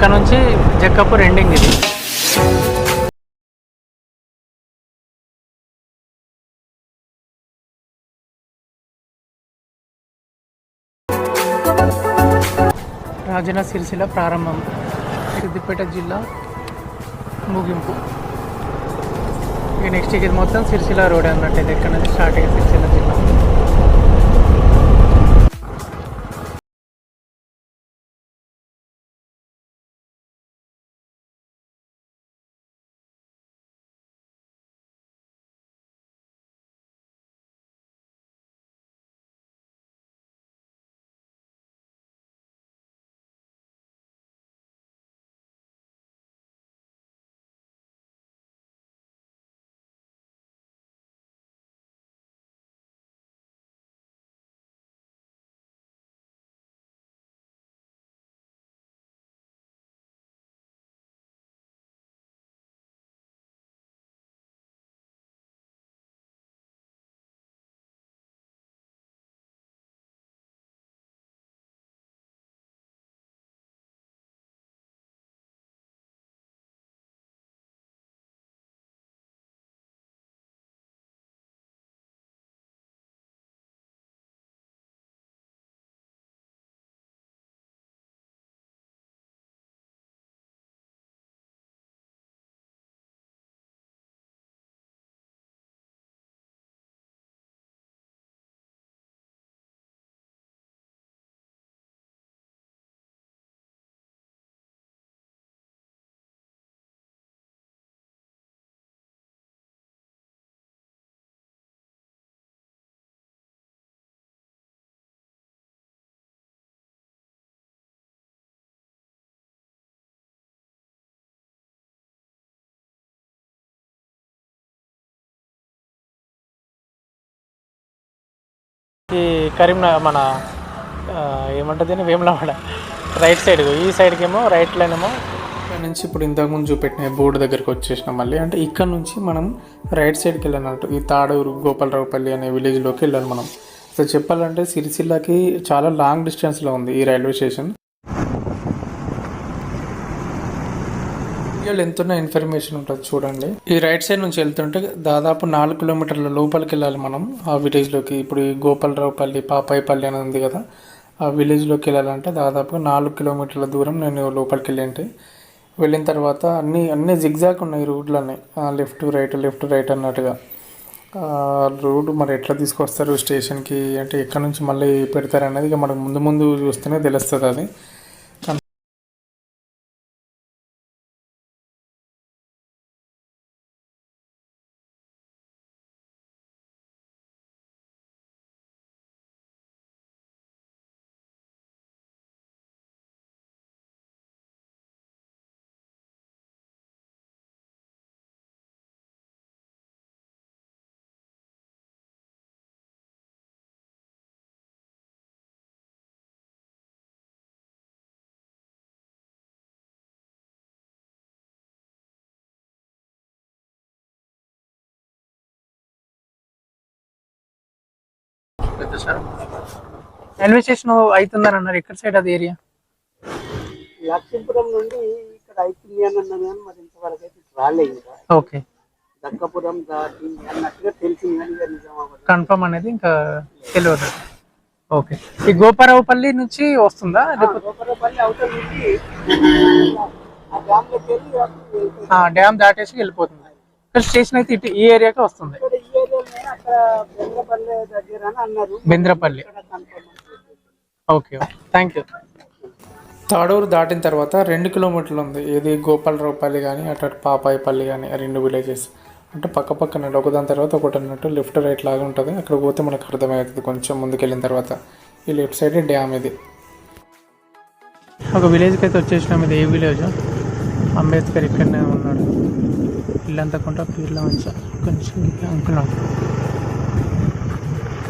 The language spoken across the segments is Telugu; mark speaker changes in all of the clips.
Speaker 1: ఇక్కడ నుంచి జక్కపూర్ ఎండింగ్ ఇది. రాజన సిరిసిల ప్రారంభం. సిద్దిపేట జిల్లా ముగింపు. ఇక నెక్స్ట్ ఇది మొత్తం సిరిసిల రోడ్ అన్నట్టు ఇది ఎక్కడ నుంచి స్టార్ట్ అయ్యే సిరిసిల ఈ కరీంనగర్ మన ఏమంటుంది దీన్ని? వేములవాడ. రైట్ సైడ్ ఈ సైడ్కి ఏమో రైట్ లైన్ ఏమో. ఇక్కడ నుంచి ఇప్పుడు ఇంతకుముందు చూపెట్టిన బోర్డు దగ్గరికి వచ్చేసినాం మళ్ళీ. అంటే ఇక్కడ నుంచి మనం రైట్ సైడ్కి వెళ్ళాలన్నట్టు ఈ తాడూరు గోపాలరావుపల్లి అనే విలేజ్లోకి వెళ్ళాలి మనం. అసలు చెప్పాలంటే సిరిసిల్లకి చాలా లాంగ్ డిస్టెన్స్లో ఉంది ఈ రైల్వే స్టేషన్. వీడియోలో ఎంతున్న ఇన్ఫర్మేషన్ ఉంటుంది చూడండి. ఈ రైట్ సైడ్ నుంచి వెళ్తుంటే దాదాపు నాలుగు కిలోమీటర్ల లోపలికి వెళ్ళాలి మనం. ఆ విలేజ్లోకి ఇప్పుడు ఈ గోపాలరావుపల్లి పాపాయిపల్లి అని ఉంది కదా. ఆ విలేజ్లోకి వెళ్ళాలంటే దాదాపుగా నాలుగు కిలోమీటర్ల దూరం నేను లోపలికి వెళ్ళింటే. వెళ్ళిన తర్వాత అన్ని అన్ని జిగ్జాగ్ ఉన్నాయి రూట్లన్నీ లెఫ్ట్ రైట్ లెఫ్ట్ రైట్ అన్నట్టుగా. రోడ్డు మరి ఎట్లా తీసుకొస్తారు స్టేషన్కి అంటే ఎక్కడి నుంచి మళ్ళీ పెడతారు అనేది ఇక మనకు ముందు ముందు చూస్తేనే తెలుస్తుంది అది. రైల్వే స్టేషన్ అవుతుందని అన్నారు. ఎక్కడ సైడ్ అది ఏరియా
Speaker 2: లక్ష్మీపురం నుండి ఇక్కడ అవుతుంది అని అన్నది కానీ మరి ఇంతవరకు అయితే రాలేదు.
Speaker 1: ఓకే.
Speaker 2: దక్కపురం దాటింది అన్నట్టుగా తెలిసింది కానీ ఇక
Speaker 1: కన్ఫర్మ్ అనేది ఇంకా తెలియదు. ఓకే. ఈ గోపారావుపల్లి నుంచి వస్తుందా?
Speaker 2: అవతల నుంచి ఆ డ్యామ్
Speaker 1: దాటేసి వెళ్ళిపోతుంది. ఇక్కడ స్టేషన్ అయితే ఇటు ఈ ఏరియాకి వస్తుంది. Bendrapalli okay thank you Tadur దాటిన తర్వాత రెండు కిలోమీటర్లు ఉంది. ఇది గోపాలరావుపల్లి కానీ అటు అటు పాపాయిపల్లి కానీ ఆ రెండు విలేజెస్ అంటే పక్క పక్కన ఒకదాని తర్వాత ఒకటి అన్నట్టు లెఫ్ట్ రైట్ లాగా ఉంటుంది. అక్కడ పోతే మనకు అర్థమవుతుంది కొంచెం ముందుకు వెళ్ళిన తర్వాత. ఈ లెఫ్ట్ సైడ్ డ్యామ్ ఇది. ఒక విలేజ్కి అయితే వచ్చేసినాం. ఇది ఏ విలేజ్ అంబేద్కర్ ఇక్కడనే ఉన్నాడు. ఇల్లంతకుండా పీర్లో ఉంచా మంచ కొంచెం అనుకున్నాడు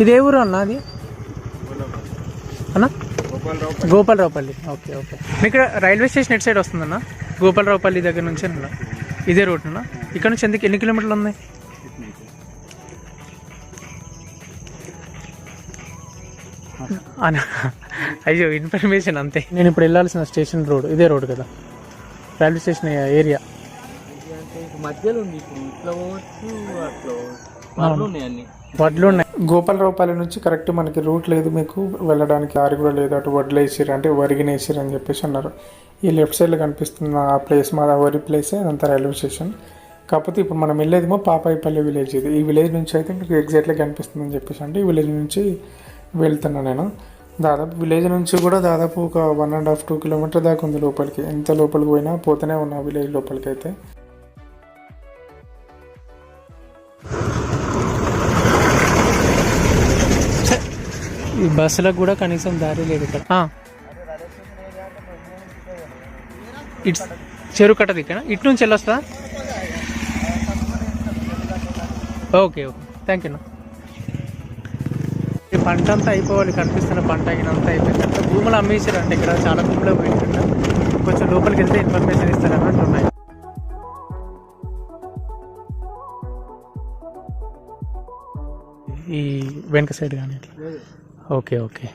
Speaker 1: ఇది ఏ ఊరు అన్న అది? అన్న? గోపాలరావుపల్లి. Okay okay. మీకు ఇక్కడ రైల్వే స్టేషన్ ఎటు సైడ్ వస్తుందన్న? గోపాలరావుపల్లి దగ్గర నుంచి అన్న. ఇదే రూట్ అన్న. ఇక్కడ నుంచి ఎందుకు ఎన్ని కిలోమీటర్లు ఉన్నాయి? అయ్యో ఇన్ఫర్మేషన్ అంతే. నేను ఇప్పుడు వెళ్ళాల్సిన స్టేషన్ రోడ్ ఇదే రోడ్ కదా. Railway station area.
Speaker 2: మధ్యలో ఉంది ఇప్పుడు ఇట్లా పోవచ్చు అట్లా పనులు ఉన్నాయి అన్ని.
Speaker 1: వడ్లు ఉన్నాయి గోపాలరావుపల్లి నుంచి కరెక్ట్ మనకి రూట్ లేదు మీకు వెళ్ళడానికి దారి కూడా లేదు అటు వడ్లు వేసిరు అంటే వరిగిన వేసిరు అని చెప్పేసి అన్నారు. ఈ లెఫ్ట్ సైడ్లో కనిపిస్తున్న ఆ ప్లేస్ మా వరి ప్లేసే అదంతా రైల్వే స్టేషన్. కాకపోతే ఇప్పుడు మనం వెళ్ళేదేమో పాపాయిపల్లి విలేజ్ ఇది. ఈ విలేజ్ నుంచి అయితే మీకు ఎగ్జాక్ట్గా కనిపిస్తుంది అని చెప్పేసి అంటే ఈ విలేజ్ నుంచి వెళ్తున్నా నేను. దాదాపు విలేజ్ నుంచి కూడా దాదాపు ఒక one and half two kilometer దాకా ఉంది లోపలికి. ఎంత లోపలికి పోయినా పోతూనే ఉన్నా విలేజ్ లోపలికి అయితే ఈ బస్సులకు కూడా కనీసం దారి లేదు ఇక్కడ. ఇటు చెరువు కట్టది ఇక్కడ ఇటు నుంచి వెళ్ళొస్తా? Okay okay. థ్యాంక్ యూ ఈ పంట అంతా అయిపోవాలి కనిపిస్తున్న పంట అయినంత అయిపోయింది. భూములు అమ్మేసారు అంటే ఇక్కడ చాలా భూములు పోయిందంట కొంచెం లోపలికి వెళ్తే ఇన్ఫర్మేషన్ ఇస్తారు అన్నట్టు ఉన్నాయి. ఈ వెనక సైడ్ కానీ ఇట్లా. Okay okay.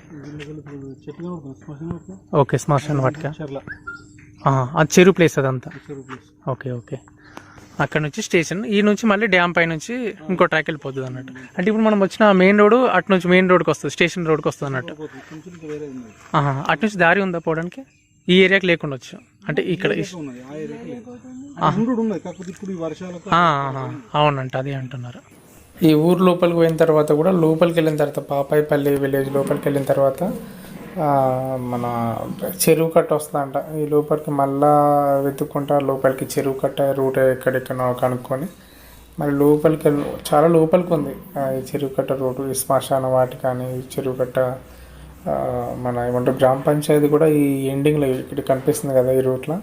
Speaker 1: ఓకే శ్మశాన వాటిక అది చెరువు ప్లేస్ అదంతా? Okay okay. అక్కడ నుంచి స్టేషన్ ఈ నుంచి మళ్ళీ డ్యామ్ పై నుంచి ఇంకో ట్రాక్ వెళ్ళిపోతుంది అన్నట్టు. అంటే ఇప్పుడు మనం వచ్చిన మెయిన్ రోడ్ అటు నుంచి మెయిన్ రోడ్కి వస్తుంది స్టేషన్ రోడ్కి వస్తుంది అన్నట్టు. అటు నుంచి దారి ఉందా పోవడానికి? ఈ ఏరియాకి లేకుండా వచ్చు. అంటే ఇక్కడ ఆ, అవునంట అదే అంటున్నారు. ఈ ఊరు లోపలికి పోయిన తర్వాత కూడా లోపలికి వెళ్ళిన తర్వాత పాపాయిపల్లి విలేజ్ లోపలికి వెళ్ళిన తర్వాత మన చెరువు కట్ట వస్తుందంట. ఈ లోపలికి మళ్ళా వెతుక్కుంటా లోపలికి చెరువు కట్ట రూట్ ఎక్కడెక్కడో కనుక్కొని మరి లోపలికి చాలా లోపలికి ఉంది. ఈ చెరువు కట్ట రోడ్డు ఈ శ్మశాన వాటి కానీ చెరువు కట్ట మన ఏమంటారు గ్రామ పంచాయతీ కూడా ఈ ఎండింగ్లో ఇక్కడ కనిపిస్తుంది కదా ఈ రూట్లో.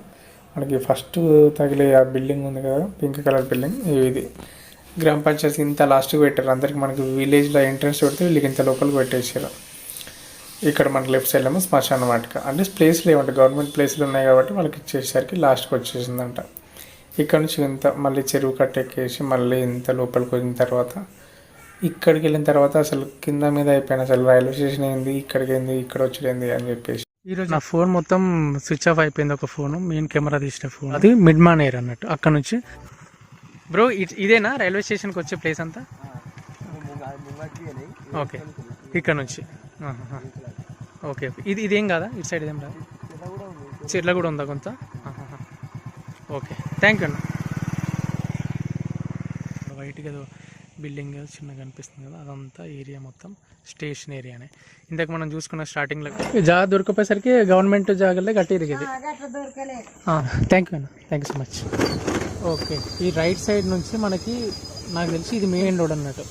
Speaker 1: మనకి ఫస్ట్ తగిలే ఆ బిల్డింగ్ ఉంది కదా పింక్ కలర్ బిల్డింగ్ ఇది. గ్రామ పంచాయతీ ఇంత లాస్ట్కి పెట్టారు. అందరికి మనకి విలేజ్లో ఎంట్రన్స్ పెడితే వీళ్ళకి ఇంత లోపలికి పెట్టేసారు. ఇక్కడ మనకి లెఫ్ట్ సైడ్ ఏమో శ్మశాన వాటిక. అంటే ప్లేస్లు ఏమంటే గవర్నమెంట్ ప్లేస్లు ఉన్నాయి కాబట్టి వాళ్ళకి ఇచ్చేసరికి లాస్ట్కి వచ్చేసిందంట. ఇక్కడ నుంచి ఇంత మళ్ళీ చెరువు కట్టెక్కేసి మళ్ళీ ఇంత లోపలికి వచ్చిన తర్వాత ఇక్కడికి వెళ్ళిన తర్వాత అసలు కింద మీద అయిపోయిన అసలు రైల్వే స్టేషన్ ఏంది ఇక్కడికి ఏంది ఇక్కడ వచ్చేది అని చెప్పేసి. ఈరోజు నా ఫోన్ మొత్తం స్విచ్ ఆఫ్ అయిపోయింది ఒక ఫోన్ మెయిన్ కెమెరా తీసిన ఫోన్. అది మిడ్ మాన్ ఎయిర్ అన్నట్టు. అక్కడ నుంచి బ్రో ఇదేనా రైల్వే స్టేషన్కి వచ్చే ప్లేస్ అంతా? ఓకే. ఇక్కడ నుంచి. Okay okay. ఇది ఇదేం కాదా? ఇటు సైడ్ ఇదేం రాదు? చెట్ల కూడా ఉందా కొంత. ఓకే. థ్యాంక్ యూ అన్న. వైట్గా ఏదో బిల్డింగ్ చిన్నగా కనిపిస్తుంది కదా అదంతా ఏరియా మొత్తం స్టేషన్ ఏరియానే. ఇందాక మనం చూసుకున్న స్టార్టింగ్లో జాగా దొరికిపోయేసరికి గవర్నమెంట్ జాగాలే కట్టేది ఇది. థ్యాంక్ యూ అన్న. Thank you so much okay. ఈ రైట్ సైడ్ నుంచి మనకి నాకు తెలిసి ఇది మెయిన్ రోడ్ అన్నట్టు.